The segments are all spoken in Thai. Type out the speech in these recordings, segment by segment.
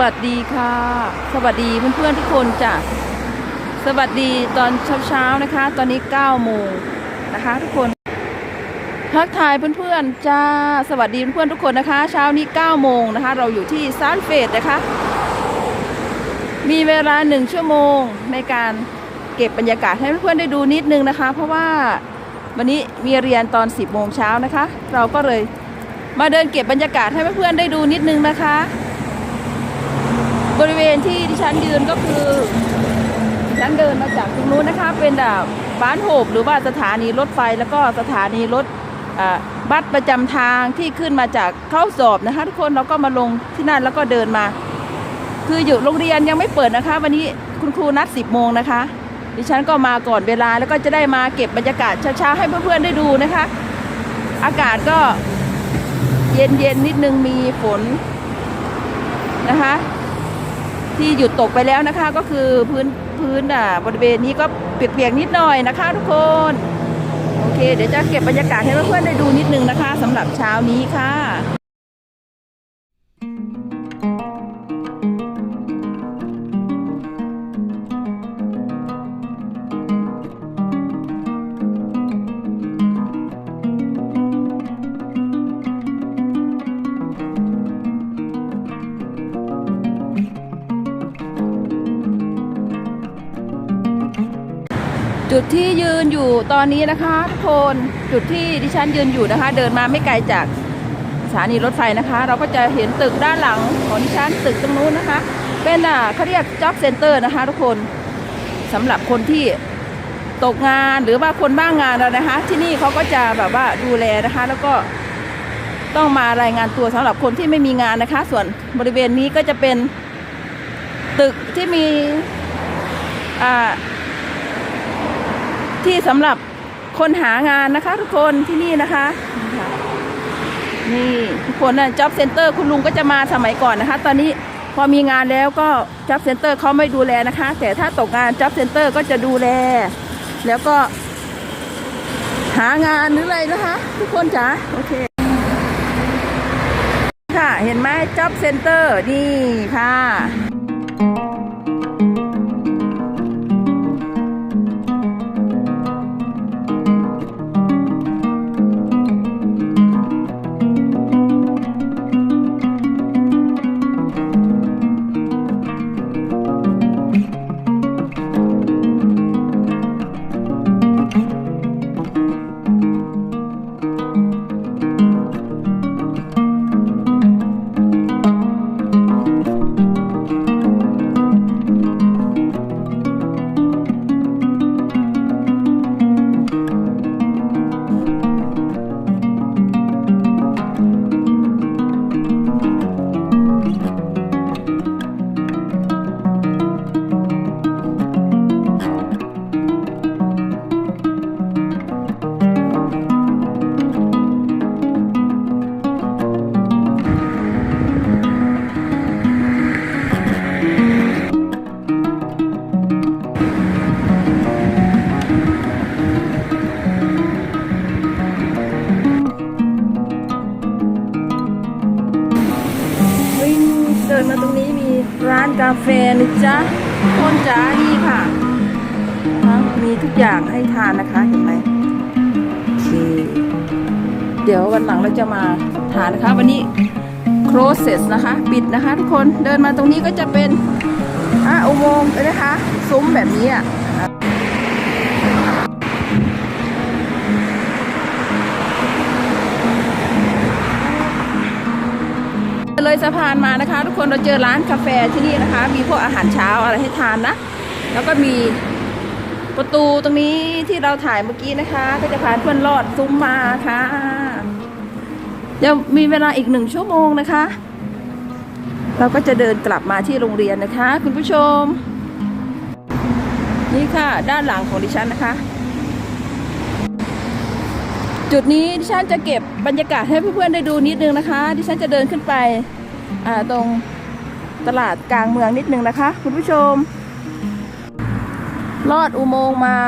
สวัสดีค่ะ สวัสดีเพื่อนๆทุกคนจ้ะสวัสดีตอนเช้าๆนะคะ ตอนนี้9โมงนะคะทุกคนทักทายเพื่อนๆจ้าสวัสดีเพื่อนๆทุกคนนะคะ เช้านี้9โมงนะคะ เราอยู่ที่ซานเฟสนะคะ มีเวลาหนึ่งชั่วโมงในการเก็บบรรยากาศให้เพื่อนๆได้ดูนิดนึงนะคะ เพราะว่าวันนี้มีเรียนตอน 10โมงเช้านะคะ เราก็เลยมาเดินเก็บบรรยากาศให้เพื่อนๆได้ดูนิดนึงนะคะ บริเวณที่ดิฉันยืนก็คือดิฉันเดินมาจากตรงนู้นนะคะ เป็นแบบบ้านโหบหรือว่าสถานีรถไฟแล้วก็สถานีรถบัสประจำทางที่ขึ้นมาจากเข้าสอบนะคะ ทุกคนเราก็มาลงที่นั่นแล้วก็เดินมา คืออยู่โรงเรียนยังไม่เปิดนะคะ วันนี้คุณครูนัด 10 โมงนะคะ ดิฉันก็มาก่อนเวลาแล้วก็จะได้มาเก็บบรรยากาศเช้าๆให้เพื่อนๆได้ดูนะคะ อากาศก็เย็นๆนิดนึงมีฝนนะคะ ที่หยุดตกไปแล้วนะคะ ก็คือพื้นพื้นอะบริเวณนี้ก็เปียกๆนิดหน่อยนะคะ ทุกคนโอเค เดี๋ยวจะเก็บบรรยากาศให้เพื่อนๆได้ดูนิดนึงนะคะสำหรับเช้านี้ค่ะ จุดที่ยืนอยู่ตอนนี้นะคะทุกคนจุดที่ดิฉันยืนอยู่นะคะ เดินมาไม่ไกลจากสถานีรถไฟนะคะ เราก็จะเห็นตึกด้านหลังของดิฉันตึกตรงนู้นนะคะ เป็นอ่าเขาเรียก job center นะคะ ทุกคนสำหรับคนที่ตกงานหรือว่าคนบ้างงานแล้วนะคะ ที่นี่เขาก็จะแบบว่าดูแลนะคะ แล้วก็ต้องมารายงานตัวสำหรับคนที่ไม่มีงานนะคะ ส่วนบริเวณนี้ก็จะเป็นตึกที่มีอ่า ที่สำหรับคนหางานนะคะ ทุกคนที่นี่นะคะ นี่ทุกคนนะ job center คุณลุงก็จะมาสมัยก่อนนะคะ ตอนนี้พอมีงานแล้วก็ job center เขาไม่ดูแลนะคะ แต่ถ้าตกงาน job center ก็จะดูแล แล้วก็ หางานหรืออะไรนะคะ ทุกคนจ๋าโอเคค่ะเห็นไหม job center นี่ค่ะ นจ้านี่ค่ะ มีทุกอย่างให้ทานนะคะเห็นไหมโอเคเดี๋ยววันหลังเราจะมาทานนะคะ วันนี้ closes นะคะ ปิดนะคะทุกคนเดินมาตรงนี้ก็จะเป็นอะอุโมงค์เลยนะคะ ซุ้มแบบนี้อะ เลยสะพานมานะคะ ทุกคนเราเจอร้านกาแฟที่นี่นะคะ มีพวกอาหารเช้าอะไรให้ทานนะ แล้วก็มีประตูตรงนี้ที่เราถ่ายเมื่อกี้นะคะ ก็จะพาเพื่อนลอดซุ้มมาค่ะเดี๋ยวมีเวลาอีกหนึ่งชั่วโมงนะคะ เราก็จะเดินกลับมาที่โรงเรียนนะคะ คุณผู้ชม นี่ค่ะ ด้านหลังของดิฉันนะคะ จุดนี้ดิฉันจะเก็บบรรยากาศให้เพื่อนๆได้ดูนิดนึงนะคะ ดิฉันจะเดินขึ้นไปตรงตลาดกลางเมืองนิดนึงนะคะ คุณผู้ชม ลอดอุโมงค์มา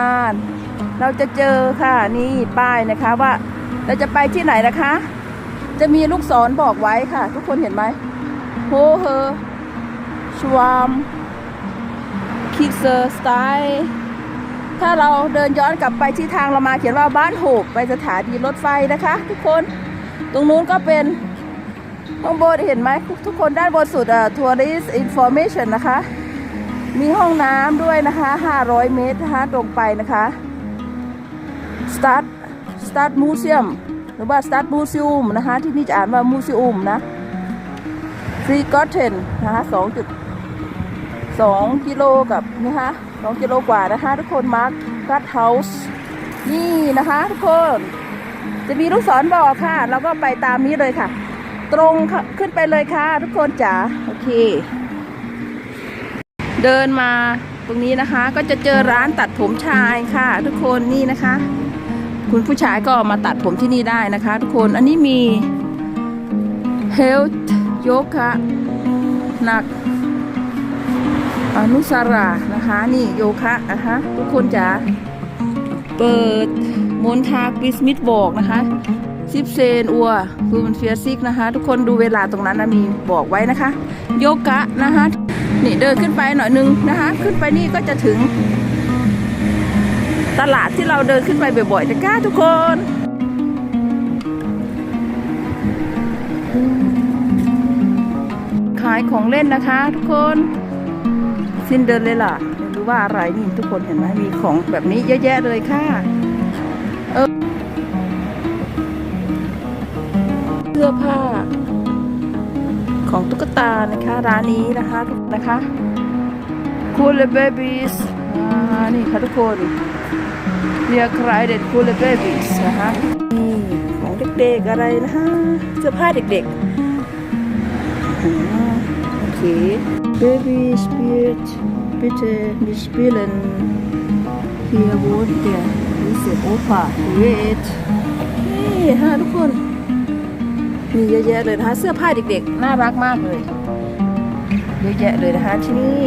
เราจะเจอค่ะนี่ป้ายนะคะว่าเราจะไปที่ไหนนะคะ จะมีลูกศรบอกไว้ค่ะ ทุกคนเห็นไหมโฮเฮอชวามคิกเซอร์สไตล์ ถ้าเราเดินย้อนกลับไปที่ทางเรามาเขียนว่าบ้านโหบไปสถานีรถไฟนะคะ ทุกคนตรงนู้นก็เป็นข้างบนเห็นไหมทุกคนด้านบนสุดอะ tourist information นะคะ มีห้องน้ำด้วยนะคะ 500 เมตรนะคะตรงไปนะคะ start start museum หรือว่า start museum นะคะ ที่นี่จะอ่านว่า museum นะ free g o t t e n นะคะ2.2กิโลกับนะคะ 2กิโลกว่านะคะ ทุกคน mark gut house นี่นะคะ ทุกคน จะมีลูกศรบอกค่ะ เราก็ไปตามนี้เลยค่ะ ตรงขึ้นไปเลยค่ะ ทุกคนจ๋าโอเค เดินมาตรงนี้นะคะ ก็จะเจอร้านตัดผมชายค่ะ ทุกคนนี่นะคะ คุณผู้ชายก็มาตัดผมที่นี่ได้นะคะ ทุกคนอันนี้มี health yoga หนัก อนุสารานะคะนี่โยคะนะคะทุกคนจ๋าเปิดมนทากบิสมิดบอกนะคะซิปเซนอัวคือมันเฟียซิกนะคะ ทุกคนดูเวลาตรงนั้นนะมีบอกไว้นะคะ โยคะนะคะนี่เดินขึ้นไปหน่อยนึงนะคะ ขึ้นไปนี่ก็จะถึง ตลาดที่เราเดินขึ้นไปบ่อยๆนะคะทุกคนขายของเล่นนะคะ ทุกคน ซินเดอเรลล่าไม่รู้ว่าอะไรนี่ทุกคนเห็นไหมมีของแบบนี้เยอะแยะเลยค่ะเออเสื้อผ้า ของตุ๊กตานะคะร้านนี้นะคะทุกนะคะ Cool Babies อ่านี่ค่ะทุกคนเรียกใครเด็ด Cool Babies นะคะนี่ของเด็กๆอะไรนะคะเสื้อผ้าเด็กๆ อ่าโอเค Baby Spirit bitte nicht spielen hier wohnt der diese Opa wait นี่ค่ะทุกคน มีเยอะแยะเลยนะคะเสื้อผ้าเด็กๆ น่ารักมากเลย เยอะแยะเลยนะคะที่นี่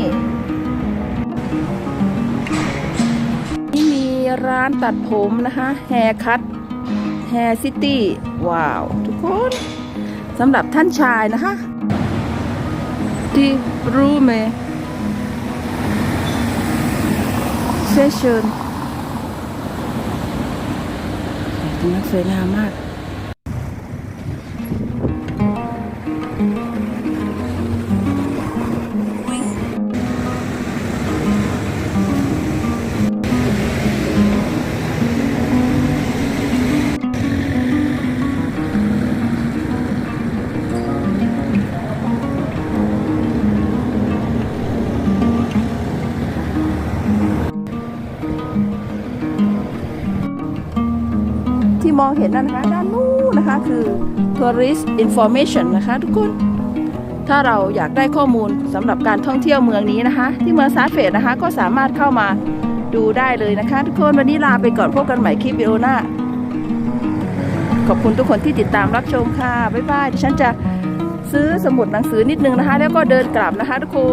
นี่มีร้านตัดผมนะคะแฮร์คัตแฮร์ซิตี้ ว้าว ทุกคนสำหรับท่านชายนะคะ ที่รู้ไหมเซชชนตรงนั้นสวยงามมาก องเห็นนะคะ ด้านนู้นนะคะคือ tourist information นะคะทุกคน ถ้าเราอยากได้ข้อมูลสำหรับการท่องเที่ยวเมืองนี้นะคะ ที่เมืองซาเฟตนะคะ ก็สามารถเข้ามาดูได้เลยนะคะ ทุกคนวันนี้ลาไปก่อนพบกันใหม่คลิปวิดีโอหน้า ขอบคุณทุกคนที่ติดตามรับชมค่ะ บ๊ายบายดิฉันจะซื้อสมุดหนังสือนิดนึงนะคะ แล้วก็เดินกลับนะคะทุกคน